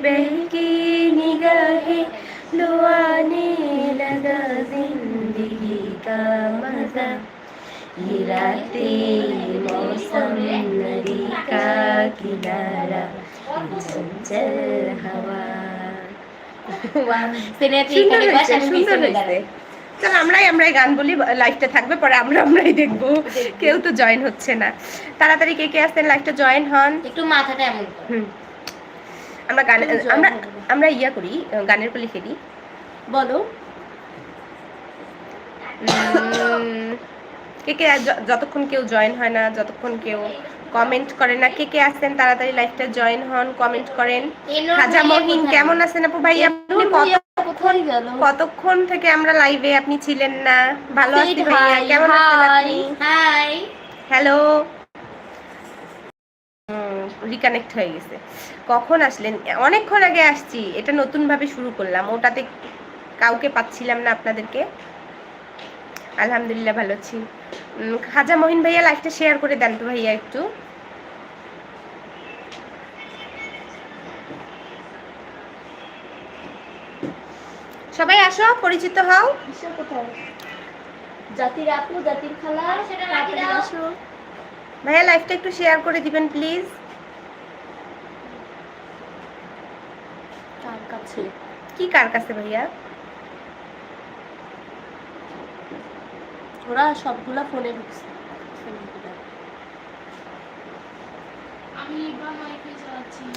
बहकी निगाहें लुआने लगा जिंदगी का मजा ये रातें मौसम नदी का किनारा चंचल हवा সিনেতে সুন্দর এখানে হয়েছে, বস, আমি সুন্দর পিছনে হয়েছে। দাঁড়াই। চল আমরাই আমরাই গান বলি লাইভটা থাকবে পরে আমরা আমরাই দেখবো কেউ তো জয়েন হচ্ছে না তাড়াতাড়ি কে কে আসছেন লাইভটা জয়েন হন একটু মাথাটা এমন কর। হুম আমরা গান আমরা আমরা ইয়া করি গানের কলি খেলি। বলো। কে কে যতক্ষণ কেউ জয়েন হয় না যতক্ষণ কেউ কমেন্ট করে না কে কে আসছেন তাড়াতাড়ি লাইভটা জয়েন হন কমেন্ট করেন। খাজা ভাইয়া মহিন কেমন আছেন আপু ভাই? আপনি এনোর কত ভাইয়া কোথায় গেল? কতক্ষণ থেকে আমরা লাইভে আপনি ছিলেন না? ভালো Say আছি ভাইয়া কেমন আছেন আপনি. হ্যালো রিকানেক্ট হয়ে গেছে। কখন আসলেন? অনেকক্ষণ আগে আসছি। এটা নতুন ভাবে শুরু করলাম। ওটাতে কাউকে পাচ্ছিলাম না আপনাদেরকে। আলহামদুলিল্লাহ ভালো আছি। খাজা মহিন ভাইয়া লাইভটা শেয়ার করে দেন তো ভাইয়া একটু। সবাই আসো পরিচিত হও? জাতির আপু জাতির খালা তাড়াতাড়ি আসো। ভাইয়া লাইভটা একটু শেয়ার করে দিবেন প্লিজ। কার কাছে? কি কার কাছে ভাইয়া? ওরা সবগুলা ফোনে ঢুকছে।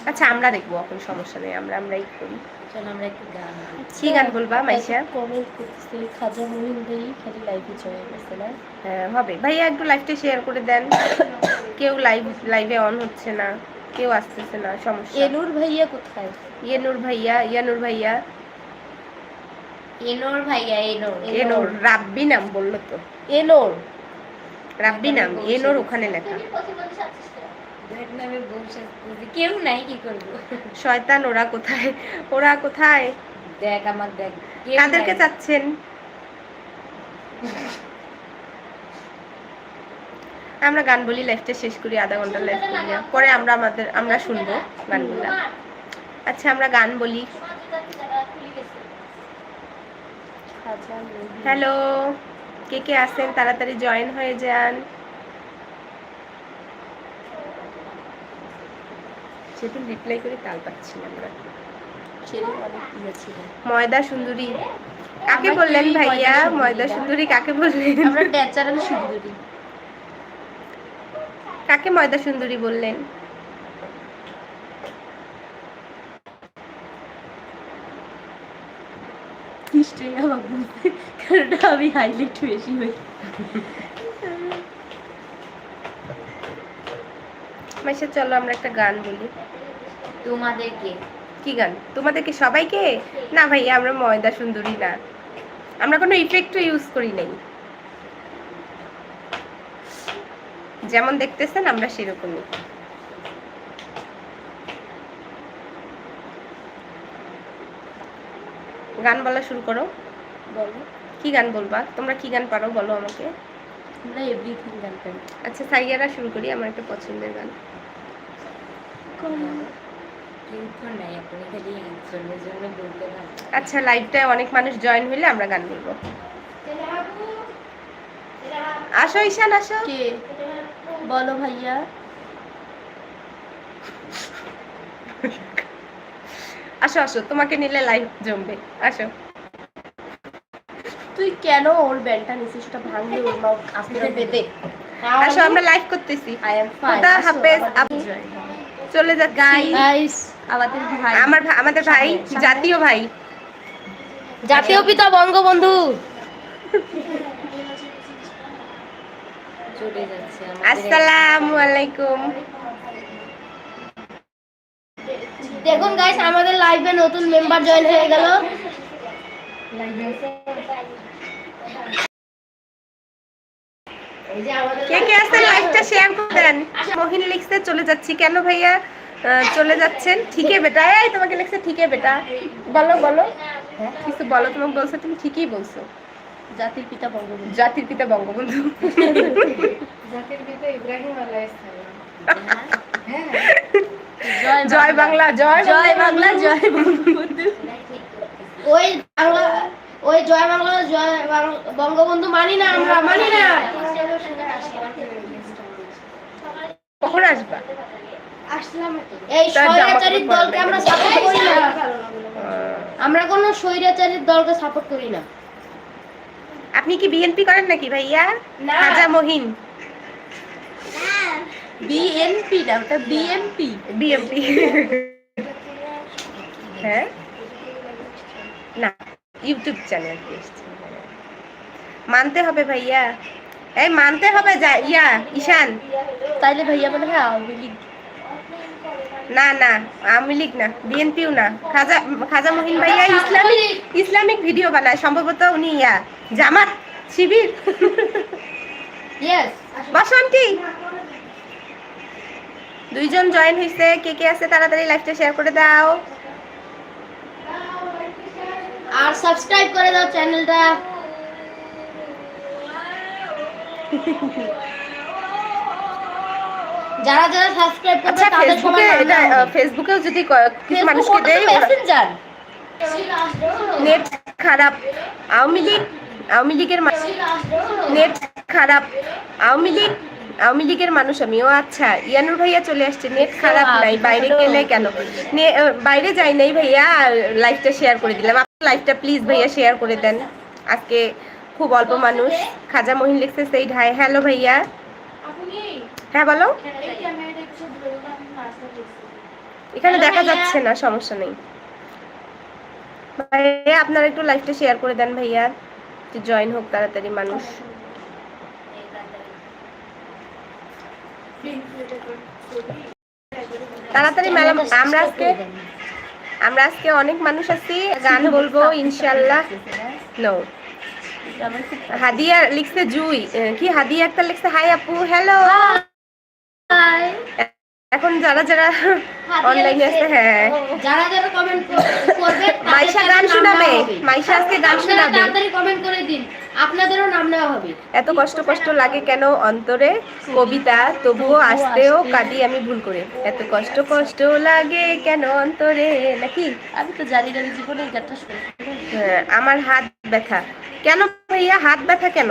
আচ্ছা আমরা দেখব এখন সমস্যা নেই আমরা আমরাই করি। চল আমরা একটু গান কি গান বলবা মাইশা? কমেন্ট করতেছে খাজা মহিন ভাই খালি লাইভে জয়েন হয়েছে না? হ্যাঁ হবে। ভাইয়া একটু লাইভটা শেয়ার করে দেন। কেউ লাইভ লাইভে অন হচ্ছে না কেউ আসতেছে না সমস্যা। এনুর ভাইয়া কোথায়? ইয়েনুর ভাইয়া ইয়ানুর ভাইয়া। এনোর ভাইয়া এনোর এনোর। রাব্বি নাম বলল তো। এনোর। রাব্বি নাম এনোর ওখানে লেখা। কেউ নাই কি করব? শয়তান ওরা কোথায়? ওরা কোথায়? দেখ আমার দেখ কাদেরকে নাই। চাচ্ছেন? আমরা গান বলি লাইফটা শেষ করি আধা ঘণ্টা লাইফ করি। না। পরে আমরা আমাদের আমরা শুনব গানগুলা। আচ্ছা আমরা গান বলি। হ্যালো কে কে আসেন তাড়াতাড়ি জয়েন হয়ে যান। সেদিন রিপ্লাই করে তাল পাচ্ছি আমরা। ময়দা সুন্দরী। কাকে বললেন ভাইয়া? ময়দা সুন্দরী? সুন্দরী কাকে বললেন? আমরা ন্যাচারাল সুন্দরী। কাকে ময়দা সুন্দরী বললেন? নিশ্চয়ই আমার বলতে কারণ আমি হাইলাইট বেশি হই। মাইশা চলো আমরা একটা গান বলি। তোমাদেরকে। কি গান? তোমাদেরকে সবাইকে? না ভাইয়া আমরা ময়দা সুন্দরী না। আমরা কোনো ইফেক্টও ইউজ করি নাই। যেমন দেখতেছেন আমরা সেরকমই। গান বলা শুরু করো। বলো। কি গান বলবা? তোমরা কি গান পারো বলো আমাকে। আমরা এভরিথিং গান আচ্ছা সাইয়ারা শুরু করি আমার একটা পছন্দের গান। আচ্ছা লাইভটায় অনেক মানুষ জয়েন হইলে আমরা গান বলব। আসো ঈশান আসো। কে? বলো ভাইয়া। আসো আসো তোমাকে নিলে লাইভ জমবে। আসো। তুই কেন ওর ব্যান্ডটা নিছিস? সেটা ভাঙলে ওর মা আস্তে পেতে আসো আমরা লাইভ করতেছি। আই এম ফাইন খুদা হাফেজ আপ- চলে যাচ্ছি। গাইস আমাদের ভাই। আমার আমাদের ভাই জাতীয় ভাই। জাতীয় পিতা বঙ্গবন্ধু। চলে যাচ্ছে আসসালামু আলাইকুম। দেখুন গাইস আমাদের লাইভে নতুন মেম্বার জয়েন হয়ে গেল। কে কে আছেন লাইভটা শেয়ার করে দেন মহিন লিখছে চলে যাচ্ছি। কেন ভাইয়া? আহ, চলে যাচ্ছেন? ঠিকই বেটা। এই তোমাকে লিখছে ঠিকই বেটা। বলো বলো। কিছু বলো তোমাকে বলছো তুমি ঠিকই বলছো। জাতির পিতা বঙ্গবন্ধু। জাতির পিতা বঙ্গবন্ধু। জাতির পিতা ইব্রাহিম আলাইহিস সালাম। হ্যাঁ। জয় বাংলা জয় জয় বাংলা জয় বঙ্গবন্ধু। ওই ওই জয় বাংলা জয় বঙ্গবন্ধু মানি না আমরা মানি না। কখন আসবা? এই স্বৈরাচারীর দলকে আমরা সাপোর্ট করি না। আমরা কোনো স্বৈরাচারীর দলকে সাপোর্ট করি না। আপনি কি বিএনপি করেন নাকি ভাইয়া। খাজা মহিন। বিএনপি না ওটা বিএনপি বিএমপি হ্যাঁ? না ইউটিউব চ্যানেল মানতে হবে ভাইয়া। এই মানতে হবে যা ইয়া ঈশান। তাইলে ভাইয়া মনে হয় আওয়ামী লীগ। না না আওয়ামী লীগ না বিএনপিও না। খাজা খাজা মহিন ভাইয়া ইসলামিক ইসলামিক ভিডিও বানায় সম্ভবত উনি ইয়া জামাত শিবির। বাসন্তী। দুইজন জয়েন হয়েছে কে কে আছে তাড়াতাড়ি লাইভটা শেয়ার করে দাও। আর সাবস্ক্রাইব করে দাও চ্যানেলটা যারা যারা সাবস্ক্রাইব করবে আচ্ছা তাদের ফেসবুকে এটা ফেসবুকেও যদি কিছু মানুষকে ওরা- মেসেঞ্জার নেট খারাপ আওয়ামী লীগ আওয়ামী লীগের নেট খারাপ আওয়ামী লীগ আওয়ামী লীগের মানুষ আমি। ও আচ্ছা ইয়ানুর ভাইয়া চলে আসছে। নেট খারাপ নাই বাইরে গেলে কেন? বাইরে যাই নাই ভাইয়া লাইভটা শেয়ার করে দিলাম। আপনার লাইভটা প্লিজ ভাইয়া শেয়ার করে দেন। আজকে খুব অল্প মানুষ। খাজা মহিন লিখছে সেই ঢাই হ্যালো ভাইয়া। হ্যাঁ বলো। এখানে দেখা যাচ্ছে না, সমস্যা নেই। ভাইয়া, আপনারা একটু শেয়ার করে দেন ভাইয়া জয়েন হোক তাড়াতাড়ি মানুষ। তাড়াতাড়ি ম্যাডাম আমরা আজকে আমরা আজকে অনেক মানুষ আছি, গান বলব ইনশাল্লাহ নো হাদিয়া লিখছে জুই। কি হাদিয়া একটা লিখছে? হাই আপু হ্যালো এখন যারা যারা অনলাইনে আছে। হ্যাঁ। যারা যারা কমেন্ট করবে মাইশা গান শোনাবে। মাইশা আজকে গান শোনাবে। তাড়াতাড়ি কমেন্ট করে দিন। আপনাদেরও নাম নেওয়া হবে। এত কষ্ট কষ্ট লাগে কেন অন্তরে? কবিতা তবুও আসতেও কাঁদি আমি ভুল করে। এত কষ্ট কষ্ট লাগে কেন অন্তরে? নাকি? আমি তো জানি না জীবনে গানটা হ্যাঁ, আমার হাত ব্যথা। কেন ভাইয়া? হাত ব্যথা কেন?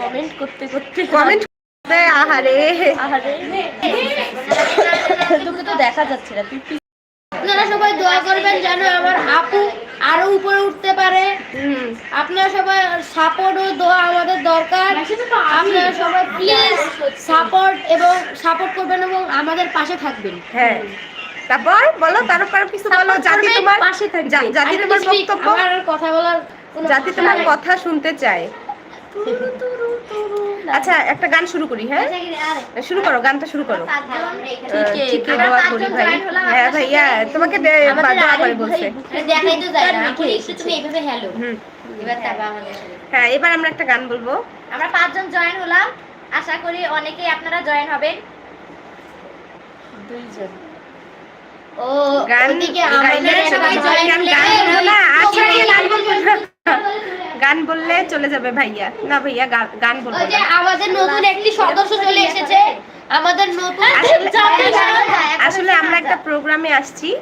কমেন্ট করতে করতে কমেন্ট আহারে। আহারে। তোকে তো দেখা যাচ্ছে না আপনারা সবাই দোয়া করবেন যেন আমার আপু আরও উপরে উঠতে পারে। আপনারা সবাই সাপোর্ট ও দোয়া আমাদের দরকার। আপনারা সবাই প্লিজ সাপোর্ট এবং সাপোর্ট করবেন এবং আমাদের পাশে থাকবেন। হ্যাঁ। তারপর বলো তারপর কিছু বলো জাতি তোমার পাশে থাকবে। জাতি তোমার বক্তব্য? কথা বলার জাতি তোমার কথা শুনতে চায়। আচ্ছা একটা গান শুরু করি হ্যাঁ? শুরু করো গানটা শুরু করো। ঠিকই, ঠিকই দোয়া করি ভাই। হ্যাঁ ভাইয়া তোমাকে দোয়া করে বলছে। দেখাই তো যায় না তুমি এইভাবে হ্যালো এবার তারপর আমাদের হ্যাঁ এবার আমরা একটা গান বলব। আমরা পাঁচজন জয়েন হলাম আশা করি অনেকেই আপনারা জয়েন হবেন। দুইজন। ও গান আমাদের সবাই জয়েন গান না আচ্ছা ওই- গান বলব গান বললে চলে যাবে ভাইয়া। না ভাইয়া গান- গান বলব যে আমাদের নতুন একটি সদস্য চলে এসেছে। আমাদের নতুন আসলে- আমরা একটা প্রোগ্রামে আসছি।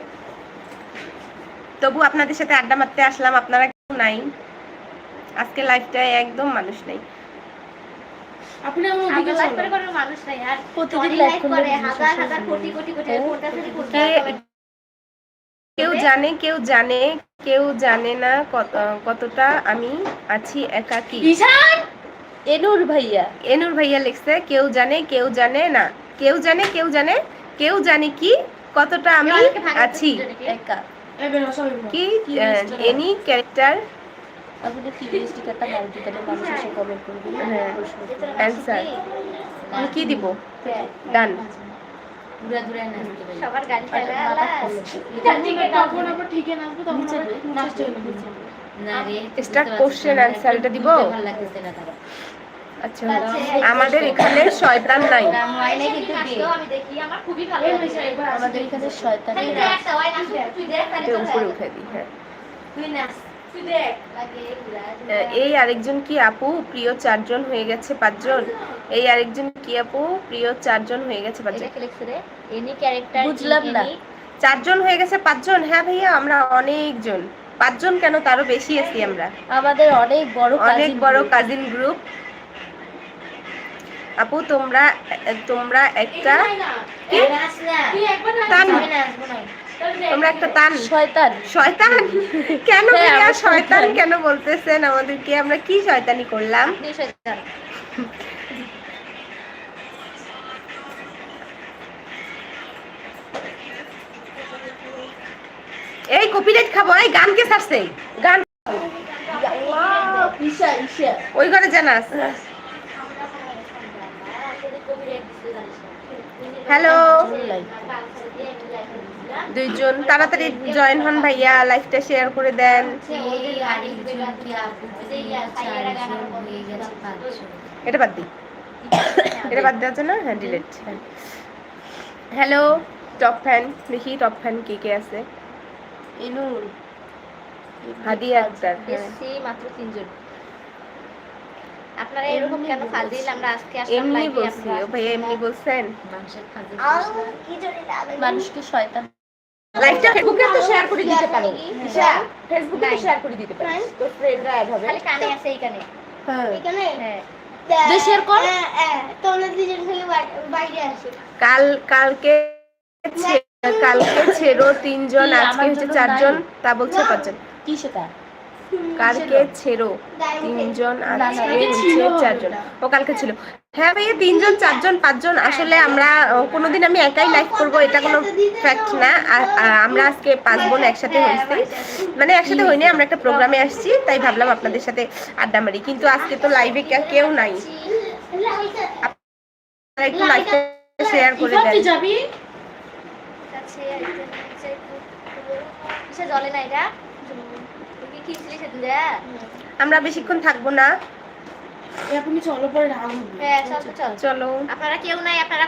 তবু আপনাদের সাথে আড্ডা মারতে আসলাম আপনারা কেউ নাই। আজকে লাইফটায় একদম মানুষ নেই। মানুষ নাই আর প্রতিদিন লাইভ করে হাজার হাজার কোটি কোটি কোটি কেউ জানে কেউ জানে কেউ জানে না কত- কতটা আমি আছি একাকী। ঈশান! এনুর ভাইয়া। এনুর ভাইয়া লিখছে কেউ জানে কেউ জানে না। কেউ জানে কেউ জানে কেউ জানে কি কতটা আমি আছি? একা। কি কি এনি ক্যারেক্টার আপনি টিভি স্টিকারটা মার দিতে মানুষ এসে কমেন্ট করবে। হ্যাঁ। আমি কি দিব? ডান নাচতে। সবার গাড়ি নাচতে না রে, এটা দিব? ভালো লাগতেছে না তারা। আচ্ছা আমাদের এখানে শয়তান নাই। রাম হয় না কিন্তু দে। আমি দেখি আমার খুবই ভালো লাগছে আমাদের এখানে শয়তানি তুই উপরে উঠে দিই হ্যাঁ। তুই নাচ। এই আরেকজন কি আপু? প্রিয় চারজন হয়ে গেছে পাঁচজন। এই আরেকজন কি আপু? প্রিয় চারজন হয়ে গেছে পাঁচজন। এটা কি লিখছে রে? এনি ক্যারেক্টার বুঝলাম না। চারজন হয়ে গেছে পাঁচজন? হ্যাঁ ভাইয়া আমরা অনেকজন। পাঁচজন কেন? তারও বেশি আছি আমরা। আমাদের অনেক বড় অনেক বড় কাজিন গ্রুপ আপু তোমরা তোমরা একটা তোমরা একটা তান শয়তান। শয়তান? কেন হ্যাঁ, শয়তান। কেন বলতেছেন আমাদেরকে? আমরা কি শয়তানি করলাম? শয়তান। এই কপিরাইট খাব এই গান কে ছাড়ছে? গান ওই ঘরে জানাস হ্যালো। দুইজন। তাড়াতাড়ি জয়েন হন ভাইয়া লাইভটা শেয়ার করে দেন। এটা বাদ দি এটা বাদ দেওয়া না হ্যাঁ ডিলেট হ্যালো টপ ফ্যান দেখি টপ ফ্যান কে কে আছে। ইনুর হাদিয়া আক্তার হ্যাঁ। মাত্র তিনজন। আপনারা এরকম কেন ফাজিল? আমরা আজকে আসলাম এমনি বলছি। ও ভাইয়া এমনি বলছেন? মানুষকে শয়তান লাইভটা ফেসবুকে তো শেয়ার করে দিতে পারো ঈশা ফেসবুকে তো শেয়ার করে দিতে পারো তোর ফ্রেন্ডরা অ্যাড হবে। খালি কানে আছে এইখানে। হ্যাঁ। হ্যাঁ। তুই share কর। কাল কালকে কালকে ছেড়ো তিনজন আজকে হচ্ছে চারজন? তা বলছে পাঁচজন। কি সেটা? কালকে ছেড়ো। তিনজন আজকে হচ্ছে চারজন। ও কালকে ছিল। হ্যাঁ ভাইয়া তিনজন চারজন পাঁচজন। আসলে আমরা কোনোদিন আমি একাই লাইভ করব এটা কোনো ফ্যাক্ট না। আমরা আজকে পাঁচ বোন একসাথে হয়েছি। মানে একসাথে হইনি আমরা একটা প্রোগ্রামে আসছি তাই ভাবলাম আপনাদের সাথে আড্ডা মারি। কিন্তু আজকে তো লাইভে কেউ নাই। আপনারা একটু লাইভটা শেয়ার করে দেন। আমরা বেশিক্ষণ থাকব না। এখনই চলো পরে। হ্যাঁ চল তো চল। চলো। আপনারা কেউ নাই আপনারা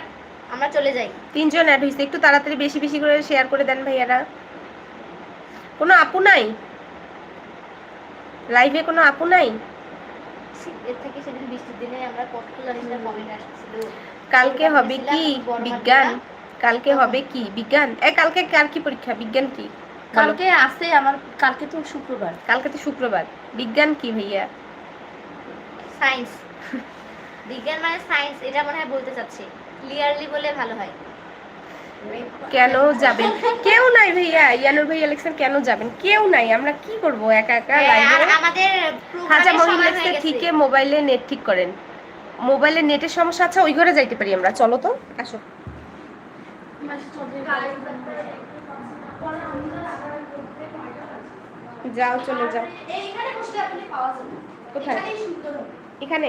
আমরা চলে যাই। তিনজন অ্যাড হয়েছে একটু তাড়াতাড়ি বেশি বেশি করে শেয়ার করে দেন ভাইয়ারা। কোনো আপু নাই? লাইভে কোনো আপু নাই? এর থেকে সেদিন বৃষ্টির দিনে আমরা কতগুলো জানিস কমেন্ট আসছিল। কালকে হবে কি বিজ্ঞান? কালকে হবে কি বিজ্ঞান? এ কালকে কার কি পরীক্ষা? বিজ্ঞান কি? কালকে আছে আমার কালকে তো শুক্রবার। কালকে তো শুক্রবার। বিজ্ঞান কি ভাইয়া? সায়েন্স বিজ্ঞান মানে সায়েন্স এটা মনে হয় বলতে চাচ্ছি। ক্লিয়ারলি বলে ভালো হয়। কেন যাবেন? কেউ নাই ভাইয়া। ইয়ানুর ভাইয়া লেখছেন কেন যাবেন? কেউ নাই। আমরা কি করব? একা একা হ্যাঁ, আর লাইভে আমাদের খাজা প্রোগ্রামের মহিন লেখছে হয়ে। ঠিকই মোবাইলে নেট ঠিক করেন। মোবাইলে নেটের সমস্যা আছে ওই ঘরে যাইতে পারি আমরা। চলো তো আসো। যাও চলে যাও। কোথায়? এখানে?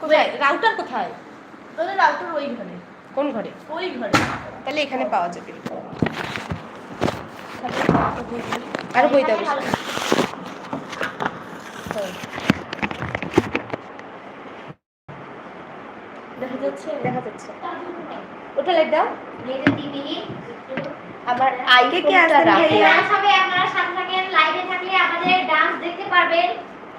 কোথায়? রাউটার কোথায়? তোদের রাউটার ওই ঘরে। কোন ঘরে? ওই ঘরে। তাহলে এখানে পাওয়া যাবে। আর বই দাও বেশি। দেখা যাচ্ছে? দেখা যাচ্ছে। ওটা লাইট দাও। আমার কে ভাইয়া? আপনারা সাথে থাকেন লাইভে থাকলে আমাদের ডান্স দেখতে পারবেন।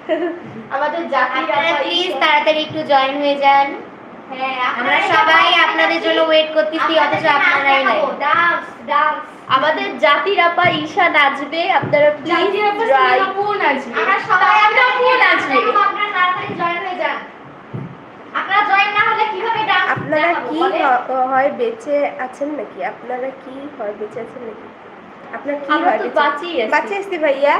আমাদের আপনারা প্লিজ তাড়াতাড়ি একটু জয়েন হয়ে যান। হ্যাঁ আমরা সবাই আপনাদের জন্য ওয়েট করতেছি অথচ আপনারাই নাই। আমাদের জাতির আপা ঈশা নাচবে আপনারা প্লিজ আমরা সবাই আমরা ফুল নাচবে। আপনারা তাড়াতাড়ি জয়েন হয়ে যান। আপনারা জয়েন না হলে কীভাবে ডান্স আপনারা কি হয় বেঁচে আছেন নাকি? আপনারা কি হয় বেঁচে আছেন নাকি? আপনার কি হয় বেঁচে-। বাঁচিয়ে আসছি ভাইয়া।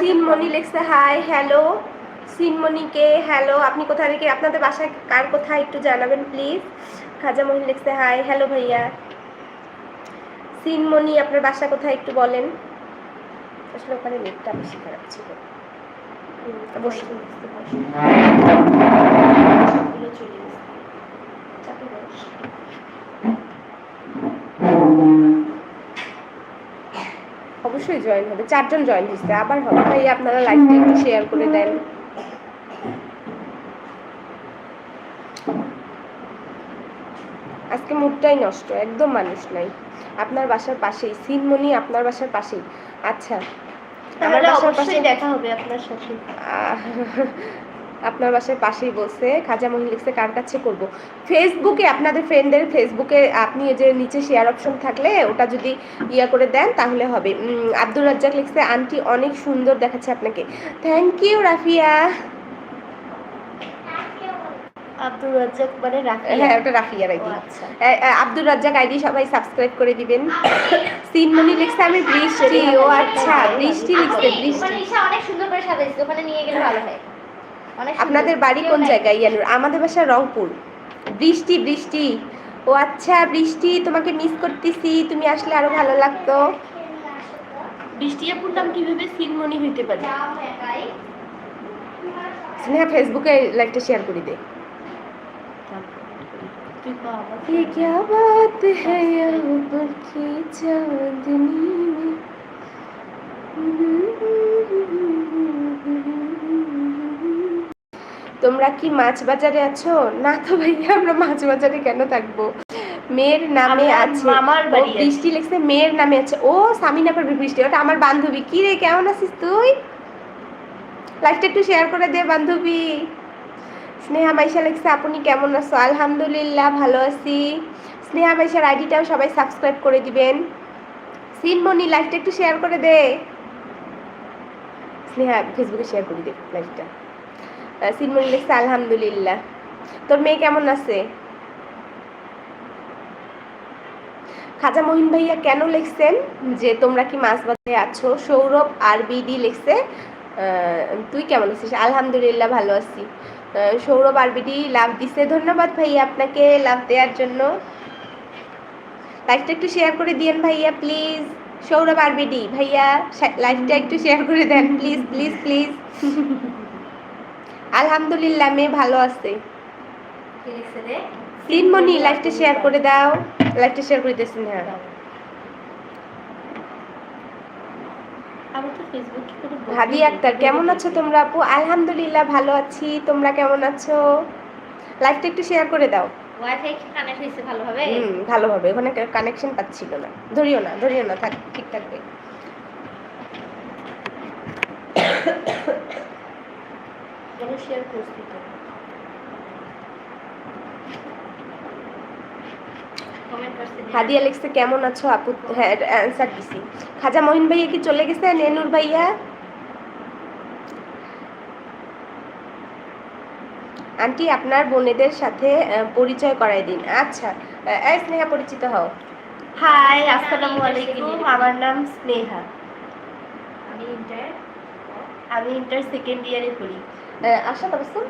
সিনমণি লিখছে হাই হ্যালো সিনমণিকে হ্যালো আপনি কোথা থেকে আপনাদের বাসায় কার কোথায় একটু জানাবেন প্লিজ খাজা মহিন লিখছে হাই হ্যালো ভাইয়া. সিনমণি আপনার বাসা কোথায় একটু বলেন। আসলে ওখানে নেটটা বেশি খারাপ ছিল। বস। অবশ্যই জয়েন হবে চারজন জয়েন হয়েছে। আবার হবে ভাই আপনারা লাইভটা একটু শেয়ার করে দেন। আজকে মুডটাই নষ্ট একদম মানুষ নাই। আপনার বাসার পাশেই সিনমনি আপনার বাসার পাশেই। আচ্ছা আমার বাসার পাশেই দেখা হবে আপনার সাথে। আপনার বাসার পাশেই বলছে খাজা মহিন লিখছে কার কাছে করব? ফেসবুকে আপনাদের ফ্রেন্ডের ফেসবুকে আপনি যে নিচে শেয়ার অপশন থাকলে ওটা যদি ইয়া করে দেন তাহলে হবে। আব্দুর রাজ্জাক লিখছে আন্টি অনেক সুন্দর দেখাচ্ছে আপনাকে। Thank you Rafia. Abdul Razzak মানে রাখি হ্যাঁ ওটা রাফিয়ার আইডি আচ্ছা। আব্দুর রাজ্জাক আইডি সবাই সাবস্ক্রাইব করে দিবেন। সিনমনি লিখছে আমি বৃষ্টি। ও আচ্ছা বৃষ্টি লিখছে বৃষ্টি। অনেক সুন্দর করে সাজাইছে ওখানে নিয়ে গেলে ভালো হয়। আপনাদের বাড়ি কেউ কোন নাই। জায়গায় ইয়ানুর আমাদের বাসা রংপুর বৃষ্টি বৃষ্টি ও আচ্ছা বৃষ্টি তোমাকে মিস করতেছি তুমি আসলে আরো ভালো লাগতো বৃষ্টি আপুর নাম কিভাবে সিনমনি হইতে পারে স্নেহা ফেসবুকে লাইকটা শেয়ার করে দে তুই কও আমার। ये क्या बात है ऊपर की चांदनी में তোমরা কি মাছ বাজারে আছো? না তো ভাইয়া আমরা মাছ বাজারে কেন থাকব? মেয়ের নামে আছে। বৃষ্টি লিখছে মেয়ের নামে আছে। ও সামিনা পারবি বৃষ্টি ওটা আমার বান্ধবী। কি রে কেমন আছিস তুই? লাইফটা একটু শেয়ার করে দে বান্ধবী। স্নেহা মাইশা লিখছে আপনি কেমন আছো? আলহামদুলিল্লাহ ভালো আছি। স্নেহা মাইশার আইডিটাও সবাই সাবস্ক্রাইব করে দিবেন। সিনমনি লাইভটা একটু শেয়ার করে দে। স্নেহা ফেসবুকে শেয়ার করে দে লাইভটা আহ, সিনমনি লিখছে আলহামদুলিল্লাহ। তোর মেয়ে কেমন আছে? খাজা মহিন ভাইয়া কেন লিখছেন যে তোমরা কি মাছ বাজারে আছো? সৌরভ আর বিডি লিখছে তুই কেমন আছিস? আলহামদুলিল্লাহ ভালো আছি। সৌরভ আর বিডি লাভ দিছে। ধন্যবাদ ভাইয়া আপনাকে লাভ দেওয়ার জন্য। লাইভটা একটু শেয়ার করে দিয়েন ভাইয়া প্লিজ। সৌরভ আর বিডি ভাইয়া লাইভটা একটু শেয়ার করে দেন প্লিজ প্লিজ প্লিজ। আলহামদুলিল্লাহ মেয়ে ভালো আছে। তিনমণি লাইভটা শেয়ার করে দাও। লাইভটা শেয়ার করে দিয়েছেন হ্যাঁ? ভাবি আক্তার কেমন আছো তোমরা আপু? আলহামদুলিল্লাহ ভালো আছি। তোমরা কেমন আছো? লাইভটা একটু শেয়ার করে দাও। ওয়াইফাই কি কানেক্ট হয়েছে ভালোভাবে? হুম ভালোভাবে। ওখানে কানেকশন পাচ্ছিল না। ধরিও না ধরিও না থাক ঠিক থাকবে। কেন শেয়ার করছি তো কমেন্ট করছে যে- হাদিয়া লিখছে কেমন আছো? আপু হ্যাঁ অ্যান্সার দিছি। খাজা মহিন ভাইয়া কি চলে গেছে? নেনুর ভাইয়া? আন্টি আপনার বোনেদের সাথে পরিচয় করাই দিন। আচ্ছা এই স্নেহা পরিচিত হও। হাই আসসালামু আলাইকুম। আমার নাম স্নেহা। আমি ইন্টার আমি ইন্টার সেকেন্ড ইয়ারে পড়ি। আশা তাবাসুম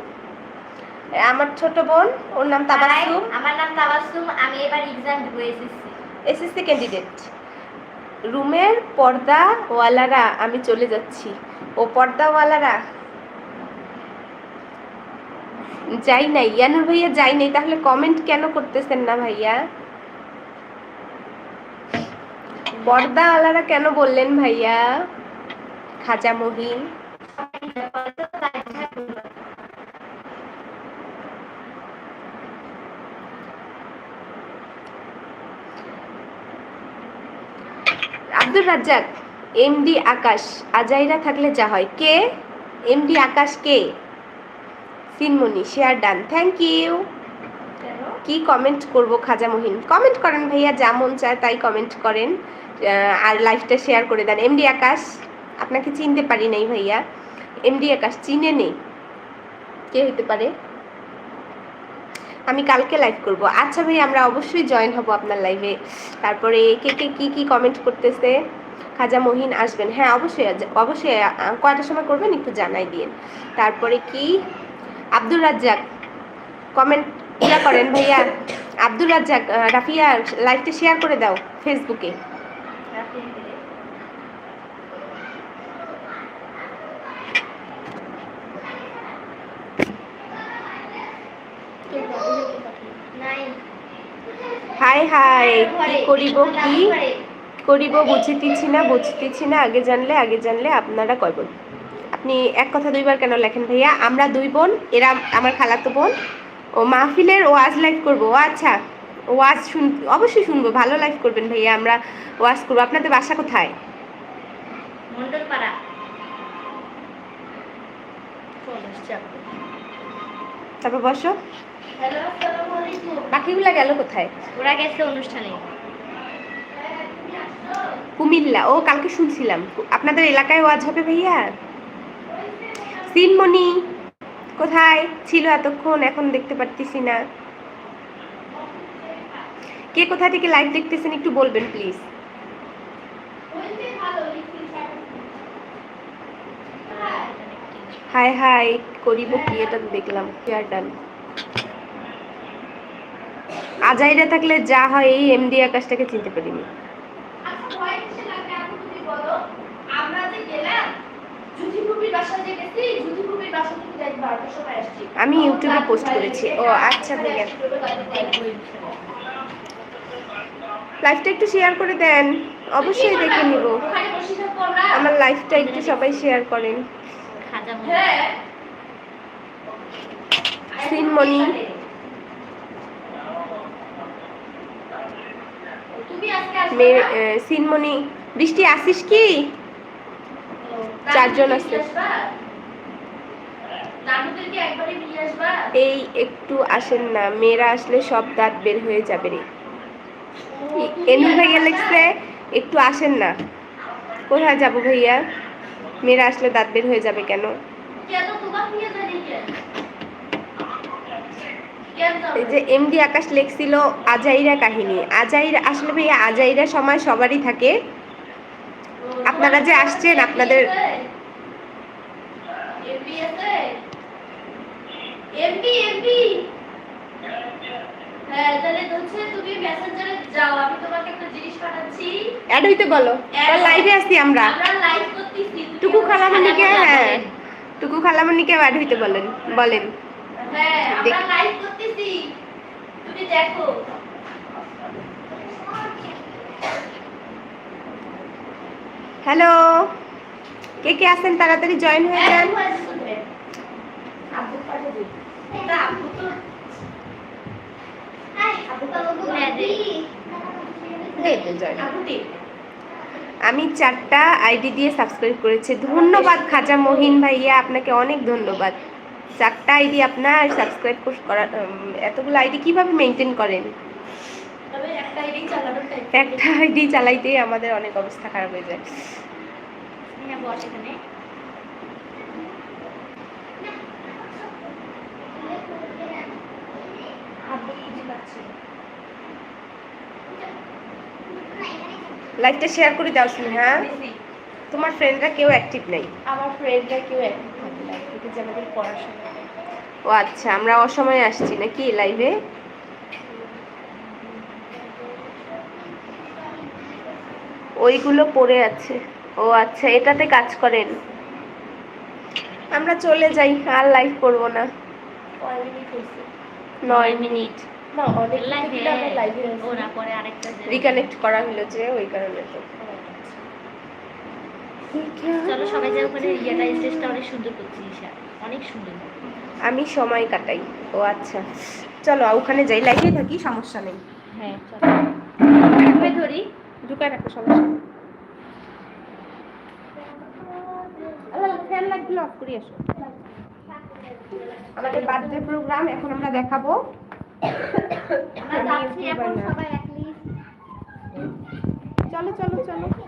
আমার ছোট বোন ওর নাম তাবাসুম আমার নাম তাবাসসুম আমি এবার এক্সাম দিব এসএসসি এসএসসি ক্যান্ডিডেট রুমের পর্দাওয়ালারা আমি চলে যাচ্ছি। ও পর্দাওয়ালারা? যাই নাই ইয়ানুর ভাইয়া যাই নাই তাহলে কমেন্ট কেন করতেছেন না ভাইয়া? পর্দা পর্দাওয়ালারা কেন বললেন ভাইয়া? খাজা মহিন আব্দুর রাজ্জাক এমডি আকাশ, আজাইরা থাকলে যা হয়। কে? এমডি আকাশ কে? সিনমনি শেয়ার ডান। থ্যাংক ইউ কি কমেন্ট করব খাজা মহিন কমেন্ট করেন ভাইয়া, যা মন চায় তাই কমেন্ট করেন। আর লাইভটা শেয়ার করে দেন। এমডি আকাশ, আপনাকে চিনতে পারি নাই ভাইয়া। এমডি আকাশ, চিনে নেই। কে হতে পারে? আমি কালকে লাইভ করব। আচ্ছা ভাই, আমরা অবশ্যই জয়েন হব আপনার লাইভে তারপরে কে কে, কি কি কমেন্ট করতেছে? খাজা মহিন আসবেন। হ্যাঁ অবশ্যই অবশ্যই কয়টার সময় করবেন একটু জানাই দিন। তারপরে কি? আব্দুর রাজ্জাক কমেন্ট ইয়া করেন ভাইয়া। আব্দুর রাজ্জাক রাফিয়া লাইভটা শেয়ার করে দাও ফেসবুকে নাই হাই হাই। কি করিব কি। করিব বুঝিতেছি না বুঝতেছি না। আগে জানলে আগে জানলে আপনারা কয় বোন? আপনি এক কথা দুইবার কেন লেখেন ভাইয়া? আমরা দুই বোন এরা আমার খালাতো বোন। ও মাহফিলের ওয়াজ লাইভ করব। ও আচ্ছা ওয়াজ শুন অবশ্যই শুনব। ভালো লাইভ করবেন ভাইয়া আমরা ওয়াজ করব। আপনাদের বাসা কোথায়? মন্ডলপাড়া। তারপর বসো। বাকিগুলা গেল কোথায়? ওরা গেছে অনুষ্ঠানে। কুমিল্লা ও কালকে শুনছিলাম। আপনাদের এলাকায় ওয়াজ হবে ভাইয়া? সিনমণি কোথায়? ছিল এতক্ষণ এখন দেখতে পারতেছি না। কে কোথা থেকে লাইভ দেখতেছেন একটু বলবেন প্লিজ হাই হাই করিব কি? এটা দেখলাম কেয়ার ডান আজাইরা থাকলে যা হয় এই এমডি আকাশটাকে চিনতে পারিনি। আমি ইউটিউবে পোস্ট করেছি। ও আচ্ছা ভাইয়া। লাইভটা একটু শেয়ার করে দেন। অবশ্যই দেখে নিব। আমরা লাইফটা একটু সবাই শেয়ার করেন। হ্যাঁ। সিনমণি তুমি আজকে আসবে মে- না? এ, সিনমণি বৃষ্টি আসিস কি? চারজন আসবা এই একটু আসেন না মেয়েরা আসলে সব দাঁত বের হয়ে যাবে রে। এনু ভাইয়া লিখছে একটু আসেন না। কোথায় যাব ভাইয়া? মেয়েরা আসলে দাঁত বের হয়ে যাবে কেন কেন তোমাকে নিয়ে জানি কেন কেন যাবে? এই যে এমডি আকাশ লেখছিল আজাইরা কাহিনী। আজাইরা আসলে ভাইয়া আজাইরা সময় সবারই থাকে। আপনারা যে আসছেন আপনাদের এমপি এমপি এমপি হ্যাঁ তাহলে হচ্ছে তুমি মেসেঞ্জারে যাও আমি তোমাকে একটা জিনিস পাঠাচ্ছি। অ্যাড হইতে বলো। লাইভে আসি আমরা। আমরা লাইভ করতেছি টুকু খালামণিকে হ্যাঁ। টুকু খালামণিকে অ্যাড হইতে বলেন বলেন। হ্যাঁ আমরা লাইভ করতেছি। তুমি দেখো। হ্যালো কে কে আছেন? তাড়াতাড়ি জয়েন হয়ে যান। হ্যাঁ। আব্বু দিই আমি চারটা আইডি দিয়ে সাবস্ক্রাইব করেছি। ধন্যবাদ খাজা মহিন ভাইয়া আপনাকে অনেক ধন্যবাদ। চারটা আইডি আপনার সাবস্ক্রাইব করা এতগুলো আইডি কীভাবে মেনটেন করেন? তবে একটা আইডি চালাইতেই আমাদের অনেক অবস্থা খারাপ হয়ে যায়। লাইভটা শেয়ার করে দাও শুনি হ্যাঁ। তোমার ফ্রেন্ডরা কেউ অ্যাক্টিভ নাই। আমার ফ্রেন্ডরা কেউ অ্যাক্টিভ থাকে যে আমাদের পড়াশোনা ও আচ্ছা আমরা অসময়ে আসছি নাকি লাইভে ওইগুলো পড়ে আছে। ও আচ্ছা এটাতে কাজ করেন? আমরা চলে যাই আর লাইভ করব না। নয় মিনিট। না অনেক লাইভে আমরা লাইভে ওরা পরে আরেকটা রিকানেক্ট করা হলো যে ওই কারণে তো। চলো সবাই যে ওখানে ইয়েটা স্টেজটা অনেক সুন্দর করছি ঈশা। অনেক সুন্দর। আমি সময় কাটাই। ও আচ্ছা। চলো ওখানে যাই। থাকি সমস্যা নেই। হ্যাঁ চলো। ধরি ঢুকায় রাখো সমস্যা নেই। ফ্যান লাগলে অফ করে আসো। আমাদের বার্থডে প্রোগ্রাম এখন আমরা দেখাবো। অ্যাটলিস্ট চলো চলো।